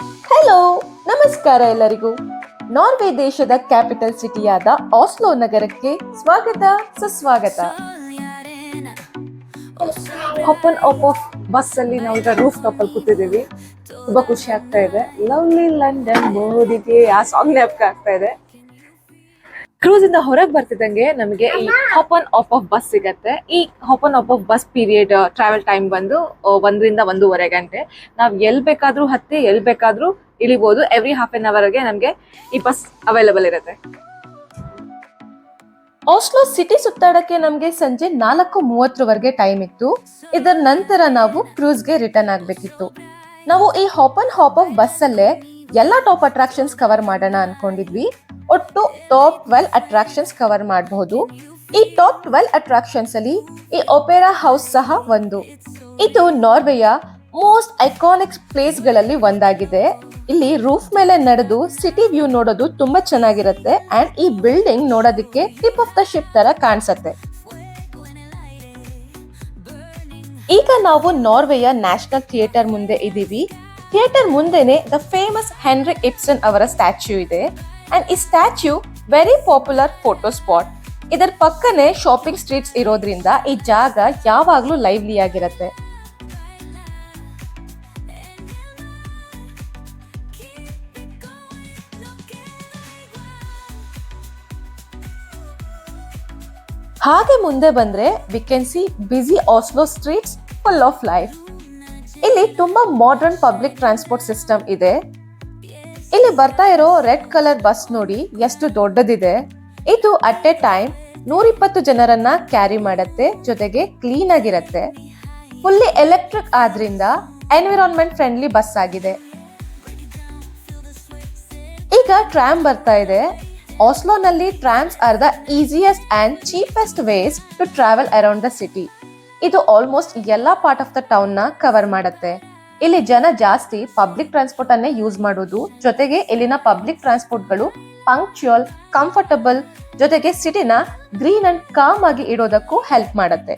Hello ನಮಸ್ಕಾರ ಎಲ್ಲರಿಗೂ. Norway ದೇಶದ ಕ್ಯಾಪಿಟಲ್ ಸಿಟಿಯಾದ ಆಸ್ಲೋ ನಗರಕ್ಕೆ ಸ್ವಾಗತ, ಸುಸ್ವಾಗತ. ಓಪನ್ ಆಫ್ ಆಫ್ ಬಸ್ ಅಲ್ಲಿ ನಾವು ಈಗ ರೂಫ್ ಟಾಪ್ ಅಲ್ಲಿ ಕೂತಿದ್ದೀವಿ. ತುಂಬಾ ಖುಷಿ ಆಗ್ತಾ ಇದೆ. ಲವ್ಲಿ ಲಂಡನ್ ಮೋದಿಗೆ ಆ ಸಾಂಗ್ ಜ್ಞಾಪಕ ಆಗ್ತಾ ಇದೆ. ಕ್ರೂಸ್ ಇಂದ ಹೊರಗೆ ಬರ್ತಿದ್ದಂಗೆ ನಮಗೆ ಈ hop hop on off off bus ಸಿಗತ್ತೆ. ಈ hop on off off bus period travel time ಬಂದು ಒಂದರಿಂದ ಒಂದೂವರೆ ಗಂಟೆ. ನಾವು ಎಲ್ ಬೇಕಾದ್ರೂ ಹತ್ತಿ ಎಲ್ ಬೇಕಾದ್ರೂ ಇಳಿಬಹುದು ಎವ್ರಿ ಹಾಫ್ ಎನ್ ಅವರ್ಗೆ ನಮಗೆ ಈ ಬಸ್ ಅವೈಲೇಬಲ್ ಇರುತ್ತೆ. ಆಸ್ಲೋ ಸಿಟಿ ಸುತ್ತಾಡಕ್ಕೆ ನಮಗೆ ಸಂಜೆ ನಾಲ್ಕು ಮೂವತ್ತರವರೆಗೆ ಟೈಮ್ ಇತ್ತು. ಇದರ ನಂತರ ನಾವು ಕ್ರೂಸ್ಗೆ ರಿಟರ್ನ್ ಆಗಬೇಕಿತ್ತು. ನಾವು ಈ ಹಾಪ್ ಹಾಪನ್ ಹಾಪ್ ಆಫ್ ಬಸ್ ಅಲ್ಲೇ ಎಲ್ಲಾ ಟಾಪ್ ಅಟ್ರಾಕ್ಷನ್ಸ್ ಕವರ್ ಮಾಡೋಣ ಅನ್ಕೊಂಡಿದ್ವಿ. ಒಟ್ಟು ಟಾಪ್ ಟ್ವೆಲ್ ಅಟ್ರಾಕ್ಷನ್ಸ್ ಕವರ್ ಮಾಡಬಹುದು. ಈ ಟಾಪ್ ಟ್ವೆಲ್ ಅಟ್ರಾಕ್ಷನ್ಸ್ ಅಲ್ಲಿ ಈ ಒಪೆರಾ ಹೌಸ್ ಸಹ ಒಂದು. ಇದು ನಾರ್ವೆಯ ಮೋಸ್ಟ್ ಐಕಾನಿಕ್ ಪ್ಲೇಸ್ಗಳಲ್ಲಿ ಒಂದಾಗಿದೆ. ಇಲ್ಲಿ ರೂಫ್ ಮೇಲೆ ನಡೆದು ಸಿಟಿ ವ್ಯೂ ನೋಡೋದು ತುಂಬಾ ಚೆನ್ನಾಗಿರುತ್ತೆ ಅಂಡ್ ಈ ಬಿಲ್ಡಿಂಗ್ ನೋಡೋದಕ್ಕೆ ಟಿಪ್ ಆಫ್ ದ ಶಿಪ್ ತರ ಕಾಣಿಸುತ್ತೆ. ಈಗ ನಾವು ನಾರ್ವೆಯ ನ್ಯಾಷನಲ್ ಥಿಯೇಟರ್ ಮುಂದೆ ಇದ್ದೀವಿ. ಥಿಯೇಟರ್ ಮುಂದೆನೆ ದ ಫೇಮಸ್ ಹೆನ್ರಿ ಇಪ್ಸನ್ ಅವರ ಸ್ಟ್ಯಾಚ್ಯೂ ಇದೆ. ಅಂಡ್ ಈ statue very popular photo spot ಇದರ ಪಕ್ಕನೆ ಶಾಪಿಂಗ್ ಸ್ಟ್ರೀಟ್ಸ್ ಇರೋದ್ರಿಂದ ಈ ಜಾಗ ಯಾವಾಗಲೂ ಲೈವ್ಲಿ ಆಗಿರುತ್ತೆ. ಹಾಗೆ ಮುಂದೆ ಬಂದ್ರೆ we can see busy Oslo streets full of life ಇಲ್ಲಿ ತುಂಬಾ ಮಾಡರ್ನ್ ಪಬ್ಲಿಕ್ ಟ್ರಾನ್ಸ್ಪೋರ್ಟ್ ಸಿಸ್ಟಮ್ ಇದೆ. ಇಲ್ಲಿ ಬರ್ತಾ ಇರೋ ರೆಡ್ ಕಲರ್ ಬಸ್ ನೋಡಿ ಎಷ್ಟು ದೊಡ್ಡದಿದೆ. ಇದು ಅಟ್ ಎ ಟೈಮ್ ನೂರಿಪ್ಪತ್ತು ಜನರನ್ನ ಕ್ಯಾರಿ ಮಾಡತ್ತೆ, ಜೊತೆಗೆ ಕ್ಲೀನ್ ಆಗಿರತ್ತೆ. ಫುಲ್ಲಿ ಎಲೆಕ್ಟ್ರಿಕ್ ಆದ್ರಿಂದ ಎನ್ವಿರಾನ್ಮೆಂಟ್ ಫ್ರೆಂಡ್ಲಿ ಬಸ್ ಆಗಿದೆ. ಈಗ ಟ್ರಾಮ್ ಬರ್ತಾ ಇದೆ. ಆಸ್ಲೋನಲ್ಲಿ trams are the easiest and cheapest ways to travel around the city ಇದು ಆಲ್ಮೋಸ್ಟ್ ಎಲ್ಲಾ ಪಾರ್ಟ್ ಆಫ್ ದ ಟೌನ್ನ ಕವರ್ ಮಾಡುತ್ತೆ. ಇಲ್ಲಿ ಜನ ಜಾಸ್ತಿ ಪಬ್ಲಿಕ್ ಟ್ರಾನ್ಸ್ಪೋರ್ಟ್ ಅನ್ನೇ ಯೂಸ್ ಮಾಡೋದು. ಜೊತೆಗೆ ಇಲ್ಲಿನ ಪಬ್ಲಿಕ್ ಟ್ರಾನ್ಸ್ಪೋರ್ಟ್ಗಳು ಪಂಕ್ಚುಯಲ್ ಕಂಫರ್ಟಬಲ್ ಜೊತೆಗೆ ಸಿಟಿನ ಗ್ರೀನ್ ಅಂಡ್ ಕಾಮ್ ಆಗಿ ಇಡೋದಕ್ಕೂ ಹೆಲ್ಪ್ ಮಾಡುತ್ತೆ.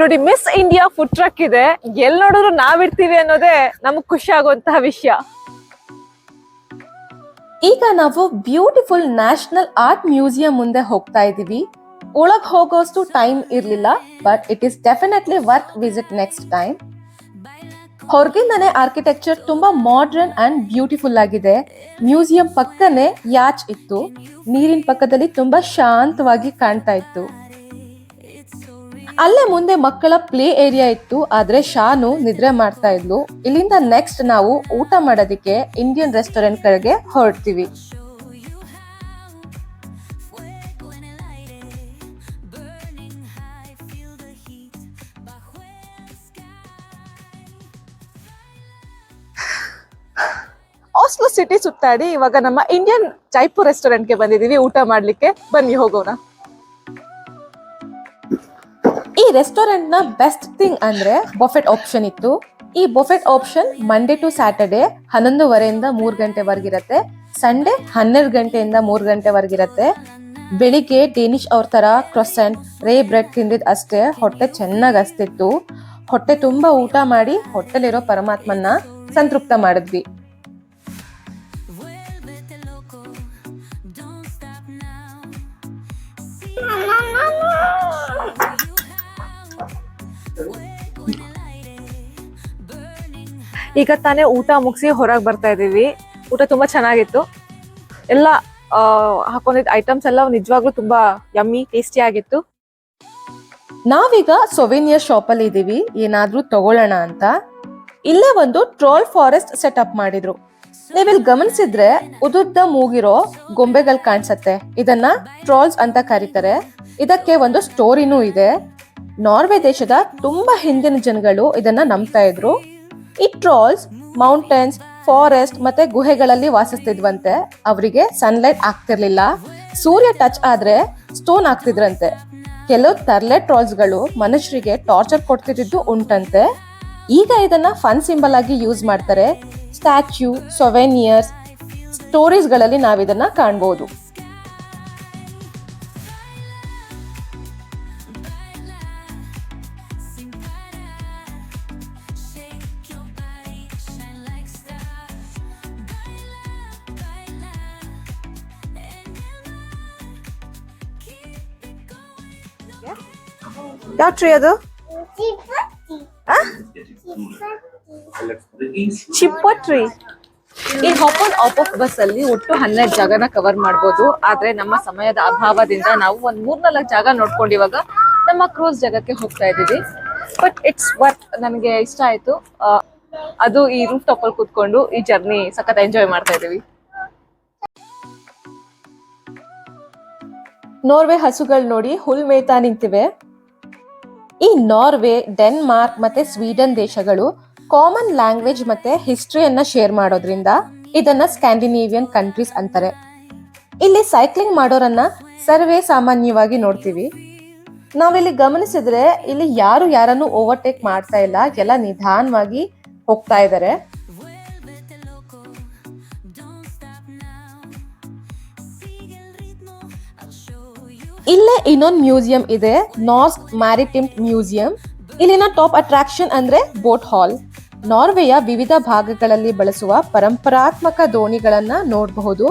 ನೋಡಿ ಮಿಸ್ ಇಂಡಿಯಾ ಫುಡ್ ಟ್ರಕ್ ಇದೆ. ಎಲ್ ನೋಡಿದ್ರು ನಾವಿರ್ತೀವಿ ಅನ್ನೋದೇ ನಮಗ್ ಖುಷಿ ಆಗುವಂತಹ ವಿಷಯ. ಈಗ ನಾವು ಬ್ಯೂಟಿಫುಲ್ ನ್ಯಾಷನಲ್ ಆರ್ಟ್ ಮ್ಯೂಸಿಯಂ ಮುಂದೆ ಹೋಗ್ತಾ ಇದೀವಿ. ಒಳಗ್ ಹೋಗೋಷ್ಟು ಟೈಮ್ ಇರ್ಲಿಲ್ಲ but it is definitely worth visit next time ಹೊರಗಿಂದನೇ architecture ತುಂಬಾ ಮಾಡರ್ನ್ ಅಂಡ್ ಬ್ಯೂಟಿಫುಲ್ ಆಗಿದೆ. ಮ್ಯೂಸಿಯಂ ಪಕ್ಕನೆ ಯಾಚ್ ಇತ್ತು. ನೀರಿನ ಪಕ್ಕದಲ್ಲಿ ತುಂಬಾ ಶಾಂತವಾಗಿ ಕಾಣ್ತಾ ಇತ್ತು. ಅಲ್ಲೇ ಮುಂದೆ ಮಕ್ಕಳ ಪ್ಲೇ ಏರಿಯಾ ಇತ್ತು, ಆದ್ರೆ ಶಾನು ನಿದ್ರೆ ಮಾಡ್ತಾ ಇದ್ಲು. ಇಲ್ಲಿಂದ ನೆಕ್ಸ್ಟ್ ನಾವು ಊಟ ಮಾಡೋದಕ್ಕೆ ಇಂಡಿಯನ್ ರೆಸ್ಟೋರೆಂಟ್ ಕಡೆಗೆ ಹೊರಡ್ತೀವಿ. ಸಿಟಿ ಸುತ್ತಾಡಿ, ಇವಾಗ ನಮ್ಮ ಇಂಡಿಯನ್ ಜೈಪುರ್ ರೆಸ್ಟೋರೆಂಟ್ಗೆ ಬಂದಿದೀವಿ ಊಟ ಮಾಡ್ಲಿಕ್ಕೆ ಬನ್ನಿ ಹೋಗೋಣ. ರೆಸ್ಟೋರೆಂಟ್ನ ಬೆಸ್ಟ್ ಥಿಂಗ್ ಅಂದ್ರೆ ಬೊಫೆಟ್ ಆಪ್ಷನ್ ಇತ್ತು. ಈ buffet option Monday to Saturday ಹನ್ನೊಂದುವರೆಯಿಂದ ಮೂರ್ ಗಂಟೆವರೆಗಿರತ್ತೆ ಸಂಡೇ ಹನ್ನೆರಡು ಗಂಟೆಯಿಂದ ಮೂರ್ ಗಂಟೆವರೆಗಿರತ್ತೆ ಬೆಳಿಗ್ಗೆ ಡೇನಿಶ್ ಅವ್ರ ತರ ಕ್ರೊಸೆಂಟ್ ರೇ ಬ್ರೆಡ್ ತಿಂದಿದ್ ಅಷ್ಟೇ. ಹೊಟ್ಟೆ ಚೆನ್ನಾಗಿ ಹಸ್ತಿತ್ತು. ಹೊಟ್ಟೆ ತುಂಬಾ ಊಟ ಮಾಡಿ ಹೊಟ್ಟೆಲಿರೋ ಪರಮಾತ್ಮನ್ನ ಸಂತೃಪ್ತ ಮಾಡಿದ್ವಿ. ಈಗ ತಾನೇ ಊಟ ಮುಗಿಸಿ ಹೊರಗೆ ಬರ್ತಾ ಇದೀವಿ ಊಟ ತುಂಬಾ ಚೆನ್ನಾಗಿತ್ತು. ಎಲ್ಲ ಹಾಕೊಂಡಿದ್ದ ಹಾಕೊಂಡಿದ್ ಐಟಮ್ಸ್ ಎಲ್ಲ ನಿಜವಾಗ್ಲೂ ತುಂಬಾ ಯಮ್ಮಿ ಟೇಸ್ಟಿ ಆಗಿತ್ತು. ನಾವೀಗ ಸೊವಿನಿಯರ್ ಶಾಪ್ ಅಲ್ಲಿ ಇದೀವಿ. ಏನಾದ್ರೂ ತಗೊಳ್ಳೋಣ ಅಂತ. ಇಲ್ಲೇ ಒಂದು ಟ್ರೋಲ್ ಫಾರೆಸ್ಟ್ ಸೆಟಪ್ ಮಾಡಿದ್ರು. ನೀವಿಲ್ಲಿ ಗಮನಿಸಿದ್ರೆ ಉದುದ್ದ ಮೂಗಿರೋ ಗೊಂಬೆಗಳು ಕಾಣಿಸತ್ತೆ. ಇದನ್ನ ಟ್ರೋಲ್ಸ್ ಅಂತ ಕರೀತಾರೆ. ಇದಕ್ಕೆ ಒಂದು ಸ್ಟೋರಿನೂ ಇದೆ. ನಾರ್ವೆ ದೇಶದ ತುಂಬಾ ಹಿಂದಿನ ಜನಗಳು ಇದನ್ನ ನಂಬ್ತಾ ಇದ್ರು. ಈ ಟ್ರೋಲ್ಸ್ ಮೌಂಟೇನ್ಸ್ ಫಾರೆಸ್ಟ್ ಮತ್ತೆ ಗುಹೆಗಳಲ್ಲಿ ವಾಸಿಸ್ತಿದ್ವಂತೆ. ಅವರಿಗೆ ಸನ್ಲೈಟ್ ಆಗ್ತಿರ್ಲಿಲ್ಲ. ಸೂರ್ಯ ಟಚ್ ಆದ್ರೆ ಸ್ಟೋನ್ ಆಗ್ತಿದ್ರಂತೆ. ಕೆಲವು ತರ್ಲೆ ಟ್ರಾಲ್ಸ್ಗಳು ಮನುಷ್ಯರಿಗೆ ಟಾರ್ಚರ್ ಕೊಡ್ತಿದ್ದು ಉಂಟಂತೆ. ಈಗ ಇದನ್ನ ಫನ್ ಸಿಂಬಲ್ ಆಗಿ ಯೂಸ್ ಮಾಡ್ತಾರೆ. ಸ್ಟ್ಯಾಚ್ಯೂ ಸೊವೆನಿಯರ್ಸ್ ಸ್ಟೋರೀಸ್ಗಳಲ್ಲಿ ನಾವಿದನ್ನ ಕಾಣ್ಬೋದು. ಯಾವ ಟ್ರೀ ಅದು ಚಿಪ್ಪಟ್ರಿ. ಈ hop on off off bus ಅಲ್ಲಿ ಒಟ್ಟು ಹನ್ನೆರಡು ಜಾಗನ ಕವರ್ ಮಾಡಬಹುದು ಆದ್ರೆ ನಮ್ಮ ಸಮಯದ ಅಭಾವದಿಂದ ನಾವು ಒಂದ್ ಮೂರ್ನಾಲ್ಕು ಜಾಗ ನೋಡ್ಕೊಂಡು ಇವಾಗ ನಮ್ಮ ಕ್ರೂಸ್ ಜಾಗಕ್ಕೆ ಹೋಗ್ತಾ ಇದೀವಿ ಬಟ್ ಇಟ್ಸ್ ವರ್ತ್ ನನಗೆ ಇಷ್ಟ ಆಯ್ತು. ಅದು ಈ ರೂಫ್ ಟಾಪ್ ಅಲ್ಲಿ ಕೂತ್ಕೊಂಡು ಈ ಜರ್ನಿ ಸಖತ್ ಎಂಜಾಯ್ ಮಾಡ್ತಾ ಇದೀವಿ ನೋರ್ವೆ ಹಸುಗಳು ನೋಡಿ ಹುಲ್ ಮೇಯ್ತಾ ನಿಂತಿವೆ. ಈ ನಾರ್ವೆ, ಡೆನ್ಮಾರ್ಕ್ ಮತ್ತೆ ಸ್ವೀಡನ್ ದೇಶಗಳು ಕಾಮನ್ ಲ್ಯಾಂಗ್ವೇಜ್ ಮತ್ತೆ ಹಿಸ್ಟ್ರಿಯನ್ನ ಶೇರ್ ಮಾಡೋದ್ರಿಂದ ಇದನ್ನ ಸ್ಕ್ಯಾಂಡಿನೇವಿಯನ್ ಕಂಟ್ರೀಸ್ ಅಂತಾರೆ. ಇಲ್ಲಿ ಸೈಕ್ಲಿಂಗ್ ಮಾಡೋರನ್ನ ಸರ್ವೇ ಸಾಮಾನ್ಯವಾಗಿ ನೋಡ್ತೀವಿ. ನಾವಿಲ್ಲಿ ಗಮನಿಸಿದ್ರೆ ಇಲ್ಲಿ ಯಾರು ಯಾರನ್ನು ಓವರ್ಟೇಕ್ ಮಾಡ್ತಾ ಇಲ್ಲ, ಎಲ್ಲ ನಿಧಾನವಾಗಿ ಹೋಗ್ತಾ ಇದ್ದಾರೆ ಇಲ್ಲೇ ಇನ್ನೊಂದು ಮ್ಯೂಸಿಯಂ ಇದೆ, ನಾರ್ಸ್ ಮ್ಯಾರಿಟಿಮ್ ಮ್ಯೂಸಿಯಂ. ಇಲ್ಲಿನ ಟಾಪ್ ಅಟ್ರಾಕ್ಷನ್ ಅಂದ್ರೆ ಬೋಟ್ ಹಾಲ್. ನಾರ್ವೆಯ ವಿವಿಧ ಭಾಗಗಳಲ್ಲಿ ಬಳಸುವ ಪರಂಪರಾತ್ಮಕ ದೋಣಿಗಳನ್ನ ನೋಡಬಹುದು.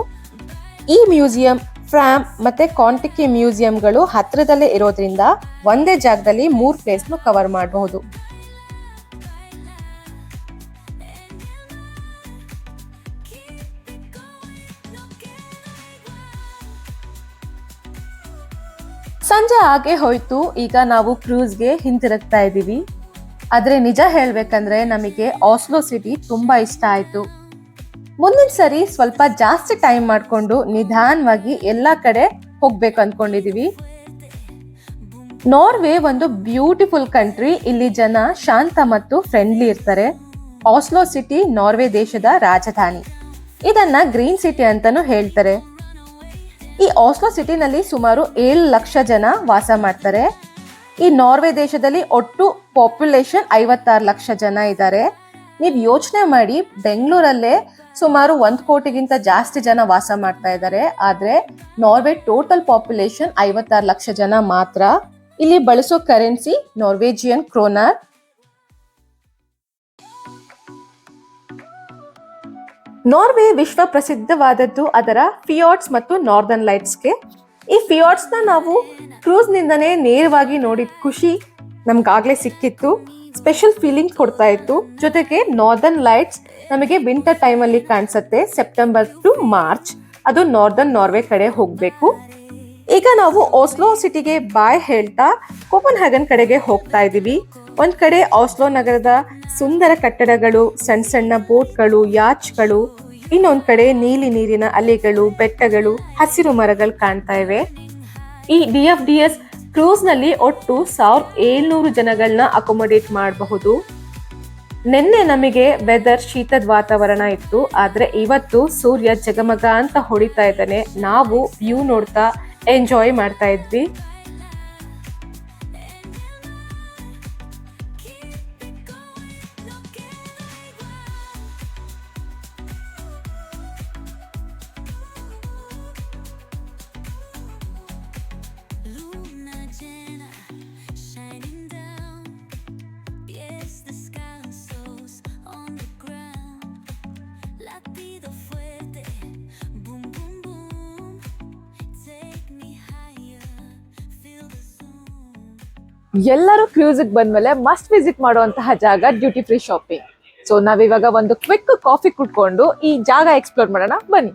ಈ ಮ್ಯೂಸಿಯಂ, ಫ್ರಾಮ್ ಮತ್ತೆ ಕಾಂಟಿಕಿ ಮ್ಯೂಸಿಯಂಗಳು ಹತ್ತಿರದಲ್ಲೇ ಇರೋದ್ರಿಂದ ಒಂದೇ ಜಾಗದಲ್ಲಿ ಮೂರ್ ಪ್ಲೇಸ್ನು ಕವರ್ ಮಾಡಬಹುದು. ಸಂಜೆ ಹಾಗೆ ಹೋಯ್ತು. ಈಗ ನಾವು ಕ್ರೂಸ್ಗೆ ಹಿಂತಿರುಗ್ತಾ ಇದ್ದೀವಿ. ಆದರೆ ನಿಜ ಹೇಳಬೇಕಂದ್ರೆ ನಮಗೆ ಆಸ್ಲೋ ಸಿಟಿ ತುಂಬಾ ಇಷ್ಟ ಆಯಿತು. ಮುಂದಿನ ಸರಿ ಸ್ವಲ್ಪ ಜಾಸ್ತಿ ಟೈಮ್ ಮಾಡ್ಕೊಂಡು ನಿಧಾನವಾಗಿ ಎಲ್ಲ ಕಡೆ ಹೋಗ್ಬೇಕು ಅಂದ್ಕೊಂಡಿದ್ದೀವಿ ನಾರ್ವೆ ಒಂದು ಬ್ಯೂಟಿಫುಲ್ ಕಂಟ್ರಿ. ಇಲ್ಲಿ ಜನ ಶಾಂತ ಮತ್ತು ಫ್ರೆಂಡ್ಲಿ ಇರ್ತಾರೆ. ಆಸ್ಲೋ ಸಿಟಿ ನಾರ್ವೆ ದೇಶದ ರಾಜಧಾನಿ. ಇದನ್ನ ಗ್ರೀನ್ ಸಿಟಿ ಅಂತಾನೂ ಹೇಳ್ತಾರೆ. ಈ ಆಸ್ಲೋ ಸಿಟಿನಲ್ಲಿ ಸುಮಾರು ಏಳು ಲಕ್ಷ ಜನ ವಾಸ ಮಾಡ್ತಾರೆ. ಈ ನಾರ್ವೆ ದೇಶದಲ್ಲಿ ಒಟ್ಟು ಪಾಪ್ಯುಲೇಷನ್ ಐವತ್ತಾರು ಲಕ್ಷ ಜನ ಇದ್ದಾರೆ. ನೀವು ಯೋಚನೆ ಮಾಡಿ, ಬೆಂಗಳೂರಲ್ಲೇ ಸುಮಾರು ಒಂದು ಕೋಟಿಗಿಂತ ಜಾಸ್ತಿ ಜನ ವಾಸ ಮಾಡ್ತಾ ಇದ್ದಾರೆ. ಆದರೆ ನಾರ್ವೆ ಟೋಟಲ್ ಪಾಪ್ಯುಲೇಷನ್ ಐವತ್ತಾರು ಲಕ್ಷ ಜನ ಮಾತ್ರ. ಇಲ್ಲಿ ಬಳಸೋ ಕರೆನ್ಸಿ ನಾರ್ವೇಜಿಯನ್ ಕ್ರೋನಾರ್ ನಾರ್ವೆ ವಿಶ್ವ ಪ್ರಸಿದ್ಧವಾದದ್ದು ಅದರ ಫಿಯಾಟ್ಸ್ ಮತ್ತು ನಾರ್ದರ್ನ್ ಲೈಟ್ಸ್ಗೆ. ಈ ಫಿಯಾಟ್ಸ್ನ ನಾವು ಕ್ರೂಸ್ ನಿಂದನೇ ನೇರವಾಗಿ ನೋಡಿದ ಖುಷಿ ನಮ್ಗಾಗಲೇ ಸಿಕ್ಕಿತ್ತು. ಸ್ಪೆಷಲ್ ಫೀಲಿಂಗ್ ಕೊಡ್ತಾ ಇತ್ತು. ಜೊತೆಗೆ ನಾರ್ದರ್ನ್ ಲೈಟ್ಸ್ ನಮಗೆ ವಿಂಟರ್ ಟೈಮ್ ಅಲ್ಲಿ ಕಾಣಿಸುತ್ತೆ, ಸೆಪ್ಟೆಂಬರ್ ಟು ಮಾರ್ಚ್. ಅದು ನಾರ್ದರ್ನ್ ನಾರ್ವೆ ಕಡೆ ಹೋಗಬೇಕು. ಈಗ ನಾವು ಓಸ್ಲೋ ಸಿಟಿಗೆ ಬಾಯ್ ಹೇಳ್ತಾ ಕೋಪನ್ ಹ್ಯಾಗನ್ ಕಡೆಗೆ ಹೋಗ್ತಾ ಇದೀವಿ ಒಂದ್ ಕಡೆ ಆಸ್ಲೋ ನಗರದ ಸುಂದರ ಕಟ್ಟಡಗಳು ಸಣ್ಣ ಸಣ್ಣ ಬೋಟ್ಗಳು, ಯಾಚ್ಗಳು, ಇನ್ನೊಂದ್ ಕಡೆ ನೀಲಿ ನೀರಿನ ಅಲೆಗಳು, ಬೆಟ್ಟಗಳು, ಹಸಿರು ಮರಗಳು ಕಾಣ್ತಾ ಇವೆ. ಈ ಡಿ ಎಫ್ ಡಿ ಎಸ್ ಕ್ರೂಸ್ನಲ್ಲಿ ಒಟ್ಟು ಸಾವಿರದ ಏಳ್ನೂರು ಜನಗಳನ್ನ ಅಕೊಮೊಡೇಟ್ ಮಾಡಬಹುದು. ನಿನ್ನೆ ನಮಗೆ ವೆದರ್ ಶೀತದ ವಾತಾವರಣ ಇತ್ತು, ಆದ್ರೆ ಇವತ್ತು ಸೂರ್ಯ ಜಗಮಗ ಅಂತ ಹೊಡಿತಾ ಇದ್ದಾನೆ. ನಾವು ವ್ಯೂ ನೋಡ್ತಾ ಎಂಜಾಯ್ ಮಾಡ್ತಾ ಇದ್ವಿ. ಎಲ್ಲರೂ ಕ್ರೂಸಿಗೆ ಬಂದ್ಮೇಲೆ ಮಸ್ಟ್ ವಿಸಿಟ್ ಮಾಡುವಂತಹ ಜಾಗ ಡ್ಯೂಟಿ ಫ್ರೀ ಶಾಪಿಂಗ್ ಸೊ ನಾವಿವಾಗ ಒಂದು ಕ್ವಿಕ್ ಕಾಫಿ ಕುಟ್ಕೊಂಡು ಈ ಜಾಗ ಎಕ್ಸ್ಪ್ಲೋರ್ ಮಾಡೋಣ. ಬನ್ನಿ.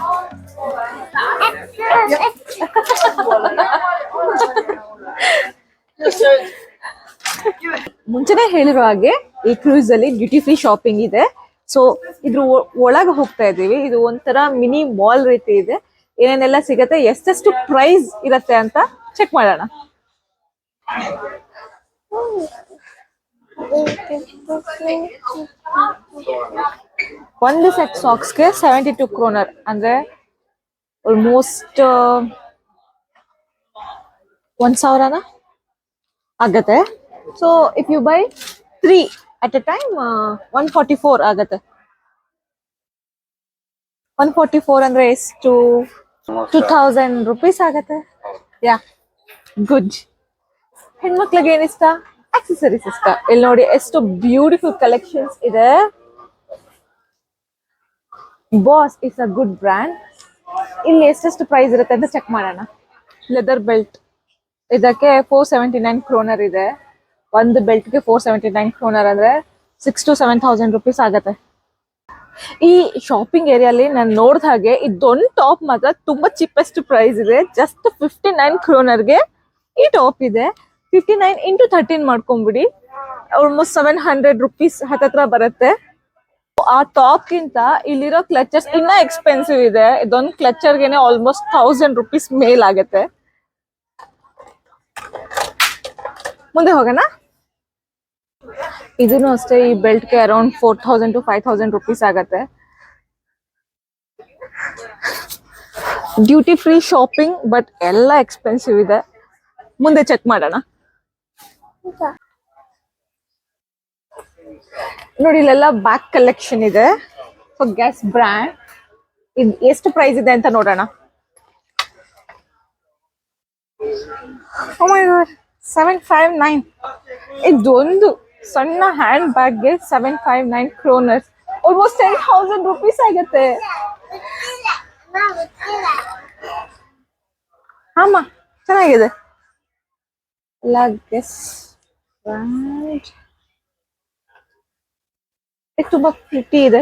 Oh. ಮುಂಚೆನೆ ಹೇಳಿರೋ ಹಾಗೆ ಈ ಕ್ರೂಸ್ ಅಲ್ಲಿ ಡ್ಯೂಟಿ ಫ್ರೀ ಶಾಪಿಂಗ್ ಇದೆ. ಸೊ ಇದ್ರ ಒಳಗೆ ಹೋಗ್ತಾ ಇದೀವಿ ಇದು ಒಂಥರ ಮಿನಿ ಮಾಲ್ ರೀತಿ ಇದೆ. ಏನೇನೆಲ್ಲ ಸಿಗತ್ತೆ, ಎಷ್ಟೆಷ್ಟು ಪ್ರೈಸ್ ಇರತ್ತೆ ಅಂತ ಚೆಕ್ ಮಾಡೋಣ. ಒಂದು ಸೆಟ್ ಸಾಕ್ಸ್ಗೆ ಸೆವೆಂಟಿ ಟು ಕ್ರೋನರ್ ಅಂದ್ರೆ ಆಲ್ಮೋಸ್ಟ್ ಒಂದ್ ಸಾವಿರನ? ಆಗತ್ತೆ. So if you buy three at a time one forty four ಆಗತ್ತೆ. ಒನ್ ಫಾರ್ಟಿ ಫೋರ್ ಅಂದ್ರೆ ಎಷ್ಟು? ಟೂ ಥೌಸಂಡ್ ರುಪೀಸ್ ಆಗತ್ತೆ. ಯಾ ಗುಡ್ ಹೆಣ್ಮಕ್ಳಿಗೆ ಏನ್ ಇಷ್ಟ ಆಕ್ಸೆಸರೀಸ್ ಇಷ್ಟ. ಇಲ್ಲಿ ನೋಡಿ ಎಷ್ಟು ಬ್ಯೂಟಿಫುಲ್ ಕಲೆಕ್ಷನ್ಸ್ ಇದೆ. Boss is a good brand ಇಲ್ಲಿ ಎಷ್ಟೆಷ್ಟು ಪ್ರೈಸ್ ಇರುತ್ತೆ ಅಂತ ಚೆಕ್ ಮಾಡೋಣ. ಲೆದರ್ ಬೆಲ್ಟ್ ಇದಕ್ಕೆ ಫೋರ್ ಸೆವೆಂಟಿ ನೈನ್ ಕ್ರೋನರ್ ಇದೆ. ಒಂದು ಬೆಲ್ಟ್ಗೆ ಫೋರ್ ಸೆವೆಂಟಿ ನೈನ್ ಕ್ರೋನರ್ ಅಂದ್ರೆ six to seven thousand rupees ಆಗತ್ತೆ. ಈ ಶಾಪಿಂಗ್ ಏರಿಯಲ್ಲಿ ನಾನು ನೋಡಿದ ಹಾಗೆ ಇದೊಂದು ಟಾಪ್ ಮಾತ್ರ ತುಂಬಾ ಚಿಪ್ಪೆಸ್ಟ್ ಪ್ರೈಸ್ ಇದೆ. ಜಸ್ಟ್ ಫಿಫ್ಟಿ ನೈನ್ ಕ್ರೋನರ್ಗೆ ಈ ಟಾಪ್ ಇದೆ. ಫಿಫ್ಟಿ ನೈನ್ ಇಂಟು ಥರ್ಟೀನ್ ಮಾಡ್ಕೊಂಬಿಡಿ. ಆಲ್ಮೋಸ್ಟ್ ಸೆವೆನ್ ಹಂಡ್ರೆಡ್ ರುಪೀಸ್ ಹತ್ತತ್ರ ಬರುತ್ತೆ. ಆ ಟಾಪ್ ಗಿಂತ ಇಲ್ಲಿರೋ ಕ್ಲಚರ್ಸ್ ಇನ್ನ ಎಕ್ಸ್ಪೆನ್ಸಿವ್ ಇದೆ. ಇದೊಂದು ಕ್ಲಚರ್ಗೆನೆ ಆಲ್ಮೋಸ್ಟ್ ಥೌಸಂಡ್ ರುಪೀಸ್ ಮೇಲ್ ಆಗತ್ತೆ. ಮುಂದೆ ಹೋಗೋಣ. ಇದನ್ನು ಅಷ್ಟೇ ಈ ಬೆಲ್ಟ್ಗೆ around four thousand to five thousand rupees ಆಗತ್ತೆ. ಡ್ಯೂಟಿ ಫ್ರೀ ಶಾಪಿಂಗ್ ಬಟ್ ಎಲ್ಲ ಎಕ್ಸ್ಪೆನ್ಸಿವ್ ಇದೆ. ಮುಂದೆ ಚೆಕ್ ಮಾಡೋಣ. ನೋಡಿ, ಇಲ್ಲೆಲ್ಲ ಬ್ಯಾಕ್ ಕಲೆಕ್ಷನ್ ಇದೆ. ಫಾರ್ ಗ್ಯಾಸ್ ಬ್ರ್ಯಾಂಡ್ ಇದು ಎಷ್ಟು ಪ್ರೈಸ್ ಇದೆ ಅಂತ ನೋಡೋಣ. ಸೆವೆನ್ ಫೈವ್ ನೈನ್ ಇದೊಂದು ಸಣ್ಣ hand ಬ್ಯಾಗ್ಗೆ seven five nine kroners almost ten thousand rupees ಆಗುತ್ತೆ. ಆಮ, ಚೆನ್ನಾಗಿದೆ. ಎಲ್ಲ ಗೆಸ್ ಬ್ರ್ಯಾಂಡ್ ಇದು ತುಂಬಾ ಪ್ರಿಟಿ ಇದೆ.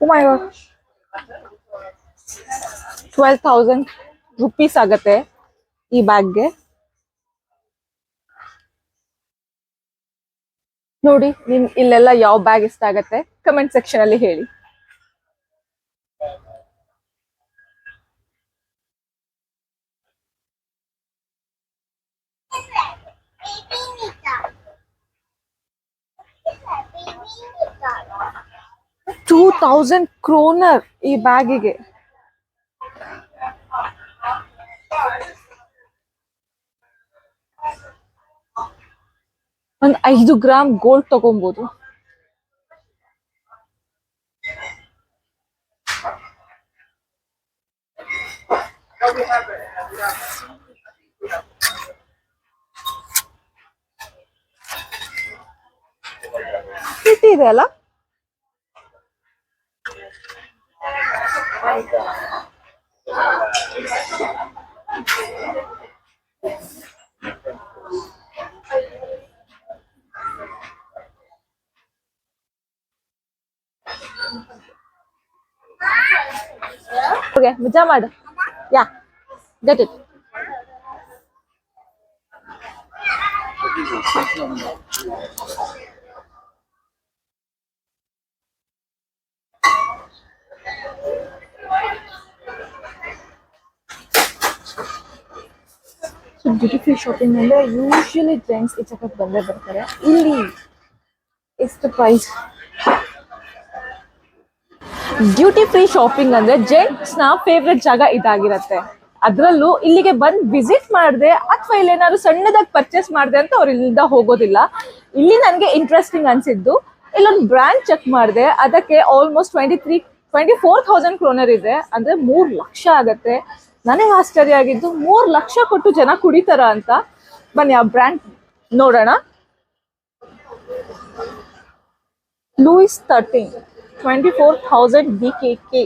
Oh my god. Twelve thousand rupees ಆಗತ್ತೆ ಈ ಬ್ಯಾಗ್ಗೆ. ನೋಡಿ, ನಿಮ್ ಇಲ್ಲೆಲ್ಲ ಯಾವ ಬ್ಯಾಗ್ ಇಷ್ಟ ಆಗತ್ತೆ? ಕಮೆಂಟ್ ಸೆಕ್ಷನ್ ಅಲ್ಲಿ ಹೇಳಿ. ಟೂ ತೌಸಂಡ್ ಕ್ರೋನರ್ ಈ ಬ್ಯಾಗಿಗೆ. ಒಂದ್ ಐದು ಗ್ರಾಮ್ ಗೋಲ್ಡ್ ತಗೊಬಹುದು ಪ್ರಿಟಿ ಇದೆ ಅಲ್ಲ? ಓಕೆ ಮಜಾ ಮಾಡು ಯಾ ಗೆಟ್ ಫ್ರೀ ಶಾಪಿಂಗ್ ಅಂದ್ರೆ ಯೂಶಲಿ ಜೆಂಟ್ಸ್ ಈ ಚಕಕ್ಕೆ ಬಂದೇ ಬರ್ತಾರೆ ಇಲ್ಲಿ ಎಷ್ಟು ಪ್ರೈಸ್ ಡ್ಯೂಟಿ ಫ್ರೀ ಶಾಪಿಂಗ್ ಅಂದ್ರೆ ಜೆಂಟ್ಸ್ನ ಫೇವ್ರೆಟ್ ಜಾಗ ಇದಾಗಿರತ್ತೆ. ಅದ್ರಲ್ಲೂ ಇಲ್ಲಿಗೆ ಬಂದ್ ವಿಸಿಟ್ ಮಾಡಿದೆ ಅಥವಾ ಇಲ್ಲಿ ಏನಾದ್ರು ಸಣ್ಣದಾಗಿ ಪರ್ಚೇಸ್ ಮಾಡಿದೆ ಅಂತ ಅವ್ರು ಇಲ್ಲಿಂದ ಹೋಗೋದಿಲ್ಲ. ಇಲ್ಲಿ ನನಗೆ ಇಂಟ್ರೆಸ್ಟಿಂಗ್ ಅನ್ಸಿದ್ದು, ಇಲ್ಲೊಂದು ಬ್ರ್ಯಾಂಡ್ ಚೆಕ್ ಮಾಡಿದೆ, ಅದಕ್ಕೆ almost twenty three twenty four thousand kroner ಇದೆ. ಅಂದ್ರೆ ಮೂರು ಲಕ್ಷ ಆಗತ್ತೆ. ನನಗೆ ಆಶ್ಚರ್ಯ ಆಗಿದ್ದು, ಮೂರು ಲಕ್ಷ ಕೊಟ್ಟು ಜನ ಕುಡಿತಾರ ಅಂತ. ಬನ್ನಿ, ಆ ಬ್ರ್ಯಾಂಡ್ ನೋಡೋಣ. Louis thirteen twenty four thousand B K K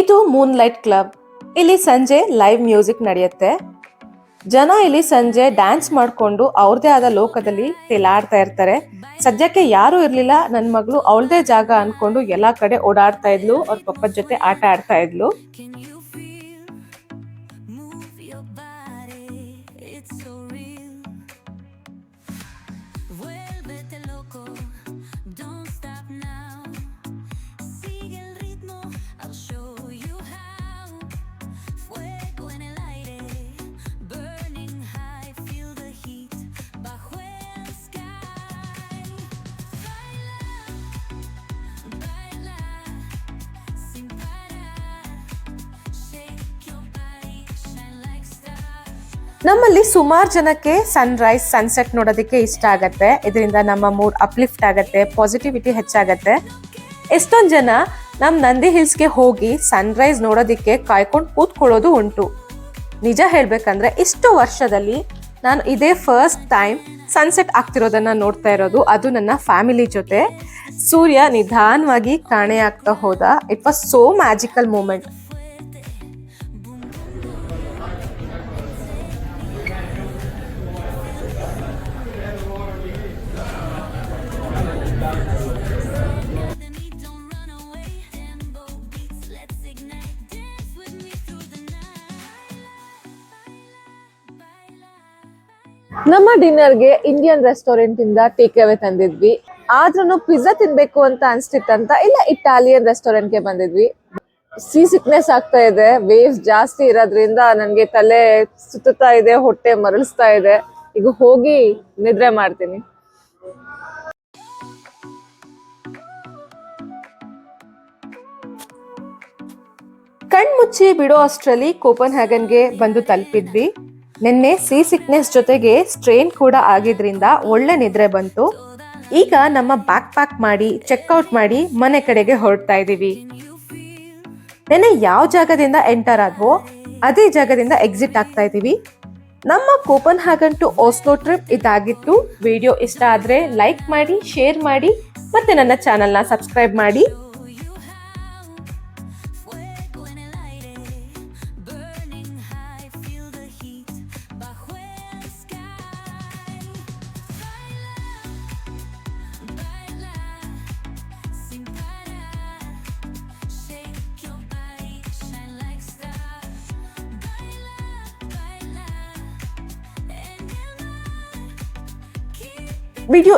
ಇದು ಮೂನ್ ಲೈಟ್ ಕ್ಲಬ್ ಇಲ್ಲಿ ಸಂಜೆ ಲೈವ್ ಮ್ಯೂಸಿಕ್ ನಡೆಯುತ್ತೆ. ಜನ ಇಲ್ಲಿ ಸಂಜೆ ಡ್ಯಾನ್ಸ್ ಮಾಡ್ಕೊಂಡು ಅವ್ರದೇ ಆದ ಲೋಕದಲ್ಲಿ ತೇಲಾಡ್ತಾ ಇರ್ತಾರೆ. ಸದ್ಯಕ್ಕೆ ಯಾರು ಇರ್ಲಿಲ್ಲ. ನನ್ನ ಮಗಳು ಅವಳದೇ ಜಾಗ ಅನ್ಕೊಂಡು ಎಲ್ಲಾ ಕಡೆ ಓಡಾಡ್ತಾ ಇದ್ಲು. ಅವ್ರ ಪಪ್ಪದ ಜೊತೆ ಆಟ ಆಡ್ತಾ ಇದ್ಲು. ನಮ್ಮಲ್ಲಿ ಸುಮಾರು ಜನಕ್ಕೆ ಸನ್ರೈಸ್ ಸನ್ಸೆಟ್ ನೋಡೋದಕ್ಕೆ ಇಷ್ಟ ಆಗತ್ತೆ. ಇದರಿಂದ ನಮ್ಮ ಮೂಡ್ ಅಪ್ಲಿಫ್ಟ್ ಆಗತ್ತೆ ಪಾಸಿಟಿವಿಟಿ ಹೆಚ್ಚಾಗತ್ತೆ. ಎಷ್ಟೊಂದು ಜನ ನಮ್ಮ ನಂದಿ ಹಿಲ್ಸ್ಗೆ ಹೋಗಿ ಸನ್ರೈಸ್ ನೋಡೋದಕ್ಕೆ ಕಾಯ್ಕೊಂಡು ಕೂತ್ಕೊಳ್ಳೋದು ಉಂಟು. ನಿಜ ಹೇಳಬೇಕಂದ್ರೆ ಇಷ್ಟು ವರ್ಷದಲ್ಲಿ ನಾನು ಇದೇ ಫಸ್ಟ್ ಟೈಮ್ ಸನ್ಸೆಟ್ ಆಗ್ತಿರೋದನ್ನ ನೋಡ್ತಾ ಇರೋದು. ಅದು ನನ್ನ ಫ್ಯಾಮಿಲಿ ಜೊತೆ. ಸೂರ್ಯ ನಿಧಾನವಾಗಿ ಕಾಣೆ ಆಗ್ತಾ ಹೋದ. It was so magical moment ನಮ್ಮ ಡಿನ್ನರ್ಗೆ ಇಂಡಿಯನ್ ರೆಸ್ಟೋರೆಂಟ್ ಇಂದ ಟೇಕ್ ಅವೇ ತಂದಿದ್ವಿ. ಆದ್ರೂ ಪಿಜ್ಜಾ ತಿನ್ಬೇಕು ಅಂತ ಅನ್ಸ್ತಿತ್ತಂತ ಇಲ್ಲ ಇಟಾಲಿಯನ್ ರೆಸ್ಟೋರೆಂಟ್ಗೆ ಬಂದಿದ್ವಿ. ಸೀ ಸಿಕ್ನೆಸ್ ಆಗ್ತಾ ಇದೆ ವೇವ್ಸ್ ಜಾಸ್ತಿ ಇರೋದ್ರಿಂದ ನನಗೆ ತಲೆ ಸುತ್ತಾ ಇದೆ, ಹೊಟ್ಟೆ ಮರಳಿಸ್ತಾ ಇದೆ. ಈಗ ಹೋಗಿ ನಿದ್ರೆ ಮಾಡ್ತೀನಿ. ಕಣ್ಮುಚ್ಚಿ ಬಿಡೋ ಅಷ್ಟರಲ್ಲಿ ಕೋಪನ್ ಹ್ಯಾಗನ್ಗೆ ಬಂದು ತಲುಪಿದ್ವಿ. ನಿನ್ನೆ ಸಿ ಸಿಕ್ನೆಸ್ ಜೊತೆಗೆ ಸ್ಟ್ರೈನ್ ಕೂಡ ಆಗಿದ್ರಿಂದ ಒಳ್ಳೆ ನಿದ್ರೆ ಬಂತು. ಈಗ ನಮ್ಮ ಬ್ಯಾಕ್ ಪ್ಯಾಕ್ ಮಾಡಿ ಚೆಕ್ಔಟ್ ಮಾಡಿ ಮನೆ ಕಡೆಗೆ ಹೊರಡ್ತಾ ಇದೀವಿ ನೆನ್ನೆ ಯಾವ ಜಾಗದಿಂದ ಎಂಟರ್ ಆದ್ವೋ, ಅದೇ ಜಾಗದಿಂದ ಎಕ್ಸಿಟ್ ಆಗ್ತಾ ಇದೀವಿ ನಮ್ಮ Copenhagen to Oslo trip ಇದಾಗಿತ್ತು. ವಿಡಿಯೋ ಇಷ್ಟ ಆದ್ರೆ ಲೈಕ್ ಮಾಡಿ ಶೇರ್ ಮಾಡಿ, ಮತ್ತೆ ನನ್ನ ಚಾನಲ್ನ ಸಬ್ಸ್ಕ್ರೈಬ್ ಮಾಡಿ.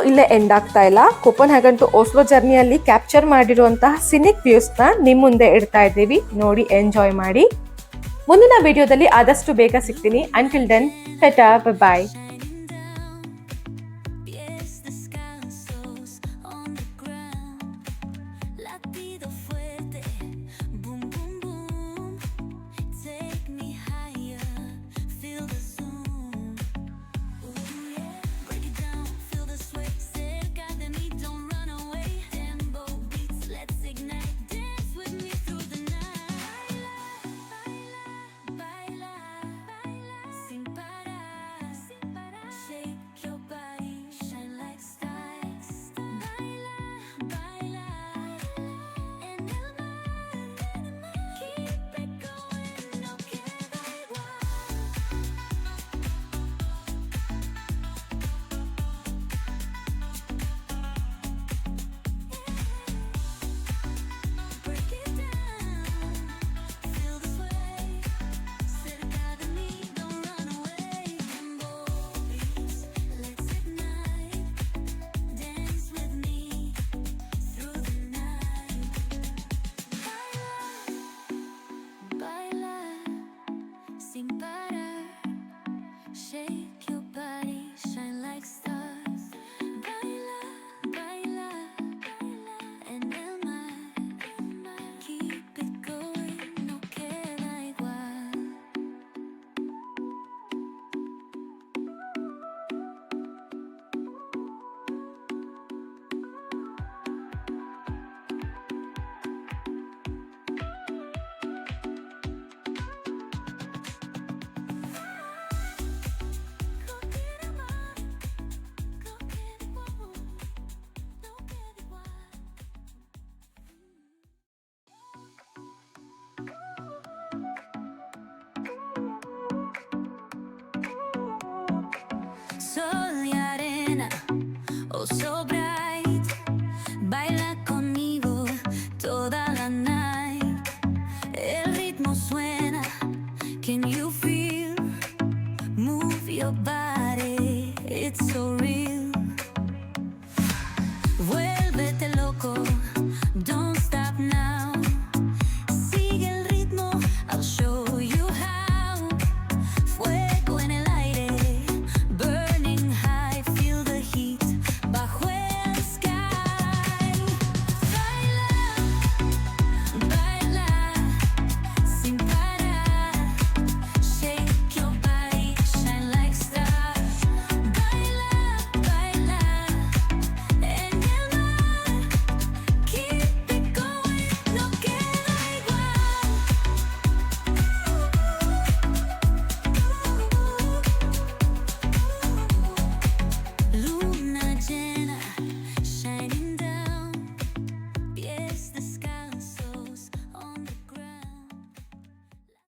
ಇಲ್ಲೇ ಎಂಡ್ ಆಗ್ತಾ ಇಲ್ಲ. ಕೋಪನ್ ಹ್ಯಾಗನ್ ಟು ಓಸ್ಲೋ ಜರ್ನಿಯಲ್ಲಿ ಕ್ಯಾಪ್ಚರ್ ಮಾಡಿರುವಂತಹ ಸಿನಿಕ್ ವ್ಯೂಸ್ನ ನಿಮ್ಮ ಮುಂದೆ ಇಡ್ತಾ ಇದ್ದೀವಿ. ನೋಡಿ ಎಂಜಾಯ್ ಮಾಡಿ. ಮುಂದಿನ ವಿಡಿಯೋದಲ್ಲಿ ಆದಷ್ಟು ಬೇಗ ಸಿಗ್ತೀನಿ. Until then bye shine like stars. sobre sobre